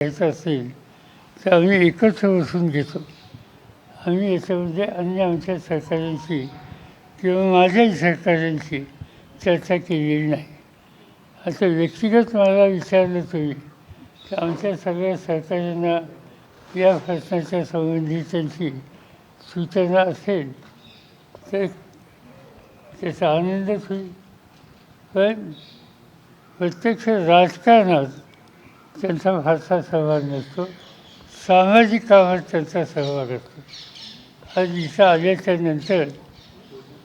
घ्यायचं असेल तर आम्ही एकत्र बसून घेतो. आम्ही याच्यामध्ये म्हणजे अन्य आमच्या सहकाऱ्यांशी किंवा माझ्याही सरकारांची चर्चा केलेली नाही. आता व्यक्तिगत मला विचारलं तुम्ही तर आमच्या सगळ्या सरकारांना या प्रश्नाच्या संबंधी त्यांची सूचना असेल तर त्याचा आनंदच होईल. पण प्रत्यक्ष राजकारणात त्यांचा फारसा सहभाग नसतो. सामाजिक कामात त्यांचा सहभाग असतो. आज इथं आल्याच्यानंतर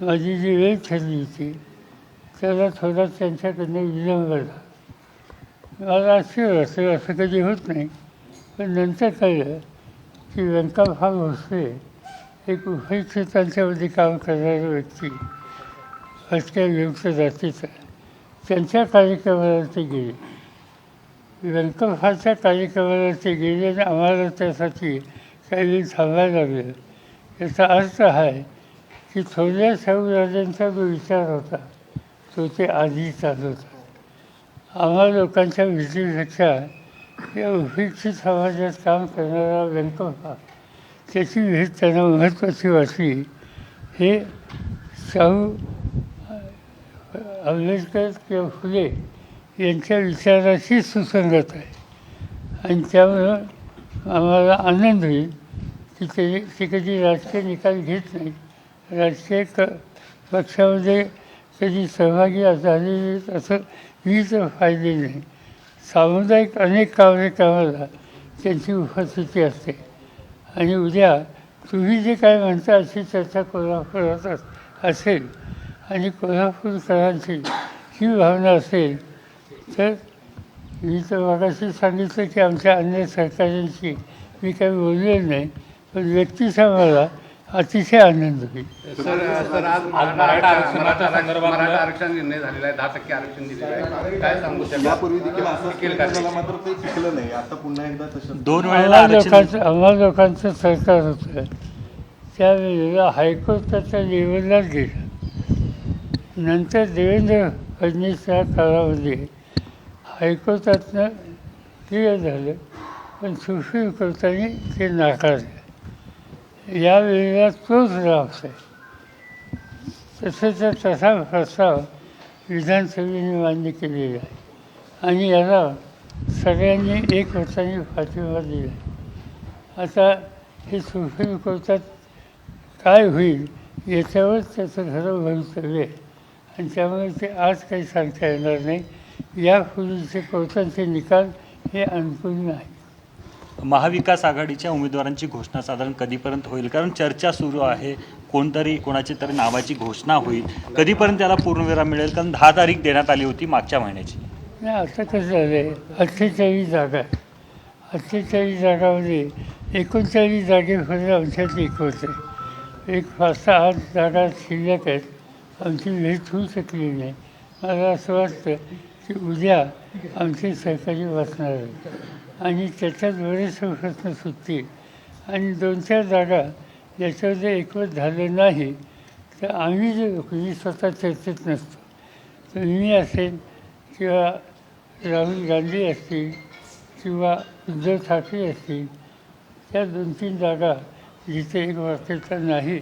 माझी जी वेळ ठरली होती त्याला थोडा त्यांच्याकडनं विलंब झाला. मला आश्चर्य वाटतं असं कधी होत नाही. पण नंतर कळलं की व्यंकाभा भोसले एक उपयुक्तांच्यामध्ये काम करणारा व्यक्ती भटक्या विमुक्त जातीचा. त्यांच्या कार्यक्रमाला ते गेले. व्यंकफाच्या तालिकेवरती ते गेले आम्हाला त्यासाठी काही वेळ थांबायला लागेल याचा अर्थ आहे की थोड्या साहेबराजांचा जो विचार होता तो ते आधी चालू होता. आम्हा लोकांच्या भीतीपेक्षा या उपेक्षित समाजात काम करणारा व्यंकफा त्याची भेट त्यांना महत्त्वाची वाटली. हे शाहू आंबेडकर किंवा फुले यांच्या विचाराशी सुसंगत आहे. आणि त्यामुळं आम्हाला आनंद होईल की ते ते कधी राजकीय निकाल घेत नाही राजकीय क पक्षामध्ये कधी सहभागी झालेले असं मी फायदे नाही. सामुदायिक अनेक कार्यक्रमाला त्यांची उपस्थिती असते. आणि उद्या तुम्ही जे काय म्हणता अशी चर्चा कोल्हापुरात असेल आणि कोल्हापूरकरांची ही भावना असेल तर मी तर मगाशी सांगितलं की आमच्या अन्य सहकाऱ्यांशी मी काही बोललेलं नाही पण व्यक्तीचा मला अतिशय आनंद होईल. सर सर आज मराठा मराठा मराठा आरक्षण निर्णय झालेला आहे दहा टक्के आरक्षण दिलेलं आहे. काय सांगू शकता? यापूर्वी देखील असं केलं का मात्र ते शिकलं नाही. आता पुन्हा एकदा तसं दोन वेळेला आम्हा आरक्षण लोकांचं आम्हा लोकांचं सरकार होतं. त्यावेळेला हायकोर्टाच्या लेवललाच गेलं. नंतर देवेंद्र फडणवीसच्या काळामध्ये ऐकवतातनं क्लिअर झालं. पण सुशील करताना ते नाकारलं. यावेळेला तोच ड्राफ्ट आहे. तसंचा तसा प्रस्ताव विधानसभेने मान्य केलेला आहे. आणि याला सगळ्यांनी एक वर्षाने पाठिंबा दिला आहे. आता हे सुशील करतात काय होईल याच्यावर त्याचं खरं भवितव्य आहे. आणि त्यामुळे ते आज काही सांगता येणार नाही. यापूर्वीचे कोर्टाचे निकाल हे अनुकूल नाही. महाविकास आघाडीच्या उमेदवारांची घोषणा साधारण कधीपर्यंत होईल? कारण चर्चा सुरू आहे कोणतरी कोणाची तरी नावाची घोषणा होईल. कधीपर्यंत त्याला पूर्णविराम मिळेल? कारण दहा तारीख देण्यात आली होती मागच्या महिन्याची. नाही आता कसं झालं आहे अठ्ठेचाळीस जागा आहे अठ्ठेचाळीस जागामध्ये एकोणचाळीस जागेपर्यंत आमच्यात एक होत. एक पाच सहा आठ जागा शिल्लक आहेत. आमची भेट होऊ शकली नाही. मला असं वाटतं की उद्या आमची सहकारी बसणार आहे. आणि त्याच्यात बरेच प्रश्न सुटतील. आणि दोन चार जागा ज्याच्यामध्ये एकवत झालं नाही तर आम्ही जे मी स्वतः चर्चेत नसतो. तर मी असेल किंवा राहुल गांधी असतील किंवा उद्धव ठाकरे असतील त्या दोन तीन जागा जिथे एक वाक्यता नाही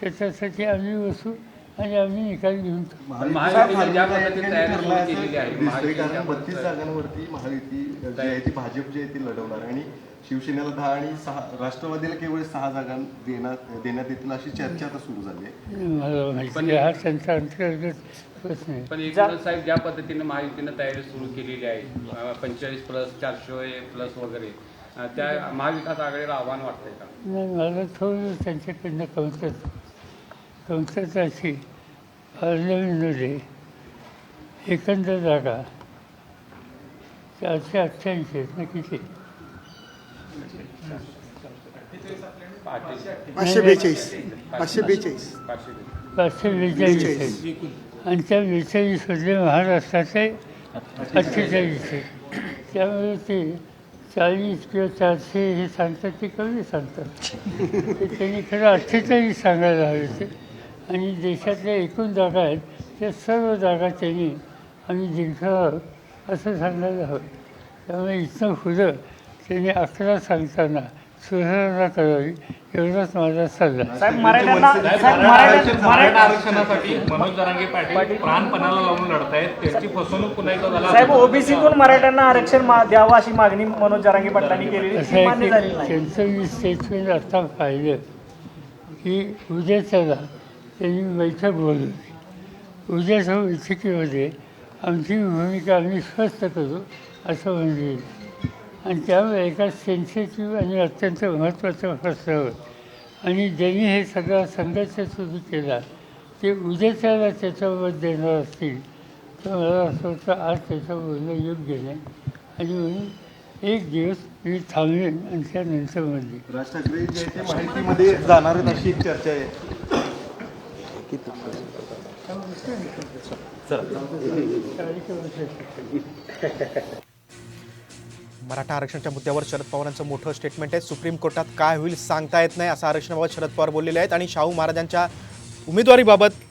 त्याच्यासाठी आम्ही बसू आणि आम्ही निकाल घेऊन टाकू. महायुतीने ज्या पद्धतीने तयारी सुरू केलेली आहे दिसतंय महायुतीच्या कारण बत्तीस जागांवरती महायुती जी आहे ती भाजप जी आहे ती लढवणार आणि शिवसेनेला दहा आणि सहा राष्ट्रवादीला केवळ सहा जागा देण्यात देण्यात येतील अशी चर्चा आता सुरू झाली आहे. मला माहिती आहे, हा त्यांचा अंतर्गत प्रश्न आहे. पण एकनाथ साहेब ज्या पद्धतीने महायुतीनं तयारी सुरू केलेली आहे पंचेचाळीस प्लस चारशे प्लस वगैरे अं, त्या महाविकास आघाडीला आव्हान वाटतंय का? नाही मला थोडं त्यांच्याकडनं कमतरता अशी पार्लमेंटमध्ये एकंदर जागा चारशे अठ्ठ्याऐंशी आहेत ना किती? पाचशे बेचाळीस पाचशे बेचाळीस. पाचशे बेचाळीस आहेत. आणि त्या बेचाळीसमध्ये महाराष्ट्राचे अठ्ठेचाळीस आहे त्यामुळे ते चाळीस किंवा चारशे हे सांगतात ते कमी सांगतात. त्यांनी खरं अठ्ठेचाळीस सांगायला हवे ते आणि देशातल्या एकूण जागा आहेत त्या सर्व जागा त्यांनी आम्ही जिंकणार आहोत असं सांगायला हवं त्यामुळे इथनं पुढं त्यांनी अकरा सांगताना सुधारणा करावी एवढाच माझा सल्ला. मराठा आरक्षणासाठी मनोज जरांगे पाटील प्राणपणाला लावून लढतायत. त्यांची फसवणूक पुन्हा एकदा झाला. साहेब ओबीसीतून मराठ्यांना आरक्षण द्यावं अशी मागणी मनोज जरांगे पाटलांनी केलेली. त्यांचं मी स्टेटमेंट आता पाहिलं की उद्याच्याला त्यांनी बैठक बोलवली. उद्याच्या बैठकीमध्ये आमची भूमिका आम्ही स्पष्ट करू असं म्हणजे आणि त्यामुळे एका सेन्सिटिव्ह आणि अत्यंत महत्त्वाच्या प्रश्नावर आणि ज्यांनी हे सगळा संघर्ष सुरू केला ते उद्याच्याला त्याच्यावर देणार असतील तर मला असं वाटतं आज त्याचं बोलणं योग्य नाही. आणि म्हणून एक दिवस मी थांबेन आणि त्यानंतर म्हणजे राज ठाकरे माहितीमध्ये जाणार अशी चर्चा आहे. मराठा आरक्षणाच्या मुद्द्यावर शरद पवारांचं मोठं स्टेटमेंट आहे. सुप्रीम कोर्टात काय होईल सांगता येत नाही असं आरक्षणाबाबत शरद पवार बोललेले आहेत. आणि शाहू महाराजांच्या उमेदवारीबाबत